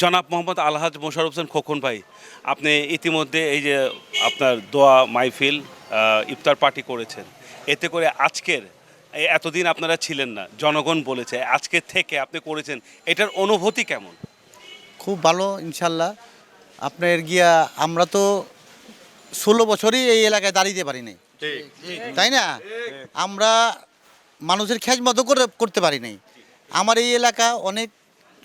জনাব মোহাম্মদ আলহাজ মোশারফ হোসেন খোকন ভাই আপনি ইতিমধ্যে এই যে আপনার দোয়া মাইফিল ইফতার পার্টি করেছেন। এতে করে আজকের এই এতদিন আপনারা ছিলেন না জনগণ বলেছে আজকের থেকে আপনি করেছেন এটার অনুভূতি কেমন? খুব ভালো ইনশাল্লাহ। আপনার গিয়া আমরা তো ষোলো বছরই এই এলাকায় দাঁড়িয়ে পারি নাই তাই না? আমরা মানুষের খেজ মতো করে করতে পারি নাই আমার এই এলাকা অনেক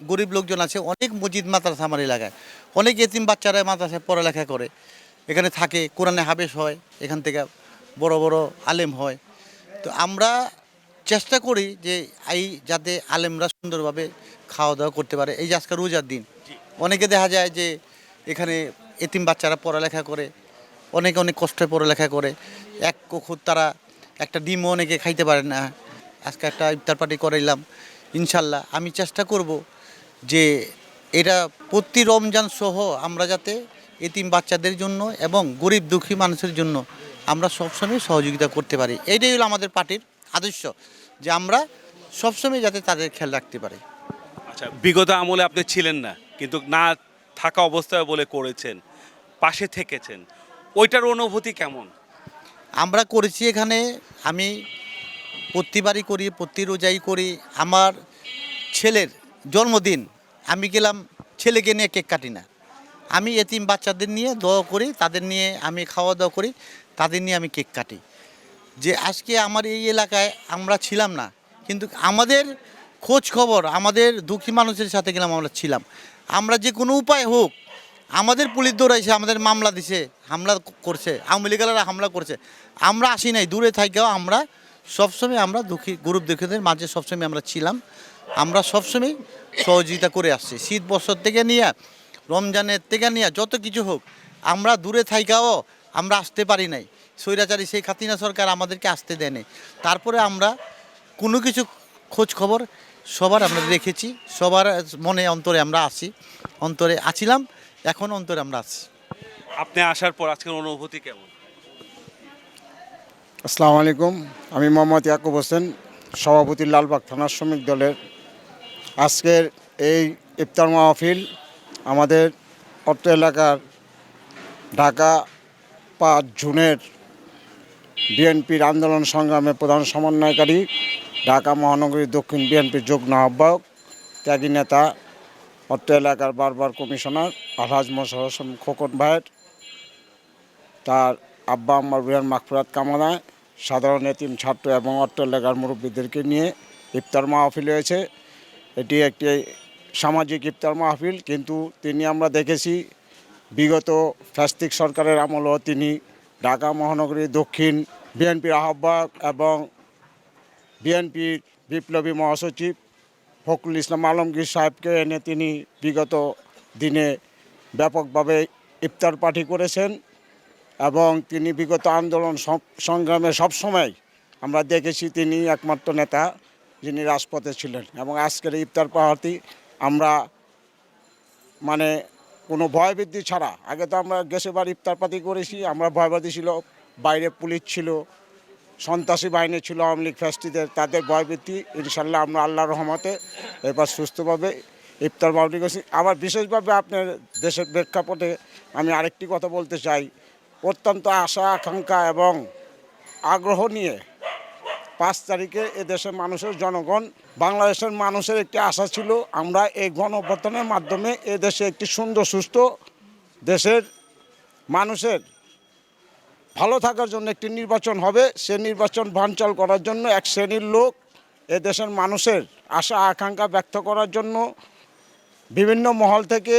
গরিব লোকজন আছে অনেক মসজিদ মাদ্রাসা আমার এলাকায়। অনেক এতিম বাচ্চারা মাদ্রাসায় পড়ালেখা করে। এখানে থাকে কোরআনে হাবেশ হয় এখান থেকে বড় বড় আলেম হয়। তো আমরা চেষ্টা করি যে এই যাতে আলেমরা সুন্দরভাবে খাওয়া দাওয়া করতে পারে। এই যে আজকে রোজার দিন অনেকে দেখা যায় যে এখানে এতিম বাচ্চারা পড়ালেখা করে অনেকে অনেক কষ্টে পড়ালেখা করে। এক কখুর তারা একটা ডিমও অনেকে খাইতে পারে না। আজকে একটা ইফতার পার্টি করাইলাম। ইনশাল্লাহ আমি চেষ্টা করব যে এটা প্রতি রমজান সহ আমরা যাতে এতিম বাচ্চাদের জন্য এবং গরিব দুঃখী মানুষের জন্য আমরা সবসময় সহযোগিতা করতে পারি। এইটাই হলো আমাদের পার্টির আদর্শ যে আমরা সবসময় যাতে তাদের খেয়াল রাখতে পারি। আচ্ছা বিগত আমলে আপনি ছিলেন না কিন্তু না থাকা অবস্থায় বলে করেছেন পাশে থেকেছেন। ওইটার অনুভূতি কেমন? আমরা করেছি এখানে আমি প্রতিবারই করি প্রতি রোজাই করি। আমার ছেলের জন্মদিন, আমি গেলাম, ছেলেকে নিয়ে কেক কাটি না। আমি এতিম বাচ্চাদের নিয়ে দোয়া করি, তাদের নিয়ে আমি খাওয়া দাওয়া করি, তাদের নিয়ে আমি কেক কাটি। যে আজকে আমার এই এলাকায় আমরা ছিলাম না, কিন্তু আমাদের খোঁজ খবর, আমাদের দুঃখী মানুষের সাথে গেলাম, আমরা ছিলাম। আমরা যে কোনো উপায় হোক, আমাদের পুলিশ দৌড়াইছে, আমাদের মামলা দিছে, হামলা করছে, আওয়ামী লীগেরা হামলা করছে। আমরা আসি নাই, দূরে থাকেও আমরা সবসময় আমরা দুঃখী, গরিব দুঃখীদের মাঝে সবসময় আমরা ছিলাম। আমরা সবসময় সহযোগিতা করে আসছি। শীত বছর থেকে নিয়ে রমজানের থেকে নিয়ে যত কিছু হোক আমরা দূরে থাইকাও আমরা আসতে পারি নাই। স্বৈরাচারী সেই খাতিনা সরকার আমাদেরকে আসতে দেয়নি তারপরে আমরা কোনো কিছু খোঁজ খবর সবার আমরা রেখেছি সবার মনে অন্তরে আমরা আছি অন্তরে আছিলাম এখন অন্তরে আমরা আছি। আপনি আসার পর আজকের অনুভূতি কেমন? আসসালামু আলাইকুম আমি মোহাম্মদ ইয়াকুব হোসেন সভাপতি লালবাগ থানা শ্রমিক দলের আজকের এই ইফতার মাহফিল আমাদের অত্র এলাকার ঢাকা পাঁচ জুনের বিএনপির আন্দোলন সংগ্রামে প্রধান সমন্বয়কারী, ঢাকা মহানগরী দক্ষিণ বিএনপির যুগ্ম আহ্বায়ক, ত্যাগী নেতা অত্র এলাকার বারবার কমিশনার, আলহাজ হোসেন খোকন ভাইয়ের, তার আব্বা আম্মার বিহার মাকফুরাত কামনায় সাধারণ এতিম ছাত্র এবং অট্ট এলাকার মুরব্বীদেরকে নিয়ে ইফতার মাহফিল হয়েছে। এটি একটি সামাজিক ইফতার মাহফিল, কিন্তু তিনি আমরা দেখেছি বিগত ফ্যাস্টিক সরকারের আমলেও তিনি ঢাকা মহানগরী দক্ষিণ বিএনপির আহ্বায়ক এবং বিএনপির বিপ্লবী মহাসচিব ফখরুল ইসলাম আলমগীর সাহেবকে এনে তিনি বিগত দিনে ব্যাপকভাবে ইফতার পার্টি করেছেন এবং তিনি বিগত আন্দোলন সংগ্রামে সবসময় আমরা দেখেছি তিনি একমাত্র নেতা। যিনি রাজপথে ছিলেন এবং আজকের ইফতার পাহাড়টি আমরা মানে কোনো ভয়বৃদ্ধি ছাড়া, আগে তো আমরা গেছে বার ইফতার পাতি করেছি, আমরা ভয়বাদী ছিল, বাইরে পুলিশ ছিল, সন্ত্রাসী বাহিনী ছিল, আওয়ামী লীগ ফ্যাস্টিদের তাদের ভয়বৃত্তি ইনশাল্লাহ আমরা আল্লাহর রহমতে এবার সুস্থভাবে ইফতার পার্টি করছি। আবার বিশেষভাবে আপনার দেশের প্রেক্ষাপটে আমি আরেকটি কথা বলতে চাই। অত্যন্ত আশা, আকাঙ্ক্ষা এবং আগ্রহ নিয়ে পাঁচ তারিখে এ দেশের মানুষের জনগণ, বাংলাদেশের মানুষের একটি আশা ছিল আমরা এই গণ অভ্যর্থনের মাধ্যমে এ দেশে একটি সুন্দর, সুস্থ দেশের মানুষের ভালো থাকার জন্য একটি নির্বাচন হবে। সে নির্বাচন বানচাল করার জন্য এক শ্রেণির লোক এ দেশের মানুষের আশা, আকাঙ্ক্ষা ব্যক্ত করার জন্য বিভিন্ন মহল থেকে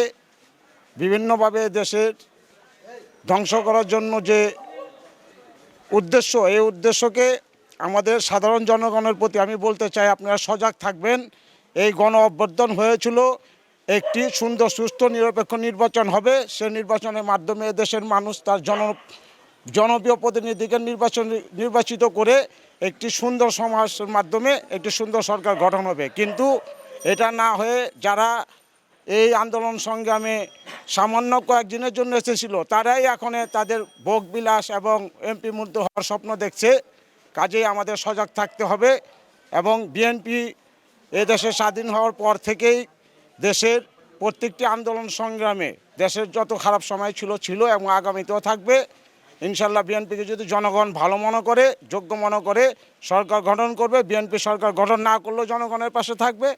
বিভিন্নভাবে দেশের ধ্বংস করার জন্য যে উদ্দেশ্য এই উদ্দেশ্যকে আমাদের সাধারণ জনগণের প্রতি আমি বলতে চাই, আপনারা সজাগ থাকবেন। এই গণ অভ্যর্থন হয়েছিল, একটি সুন্দর সুস্থ নিরপেক্ষ নির্বাচন হবে। সে নির্বাচনের মাধ্যমে দেশের মানুষ তার জন, জনপ্রিয় প্রতিনিধিকে নির্বাচন, নির্বাচিত করে একটি সুন্দর সমাজের মাধ্যমে একটি সুন্দর সরকার গঠন হবে। কিন্তু এটা না হয়ে যারা এই আন্দোলন সংগ্রামে সামান্য কয়েকদিনের জন্য এসেছিল, তারাই এখন তাদের ভোগ বিলাস এবং এমপি মুগ্ধ হওয়ার স্বপ্ন দেখছে। কাজেই আমাদের সজাগ থাকতে হবে এবং বিএনপি দেশে স্বাধীন হওয়ার পর থেকেই দেশের প্রত্যেকটি আন্দোলন সংগ্রামে দেশের যত খারাপ সময় ছিল ছিল এবং আগামীতেও থাকবে। ইনশাল্লাহ বিএনপিকে যদি জনগণ ভালো মনে করে, যোগ্য মনে করে, সরকার গঠন করবে বিএনপি সরকার গঠন না করলেও জনগণের পাশে থাকবে।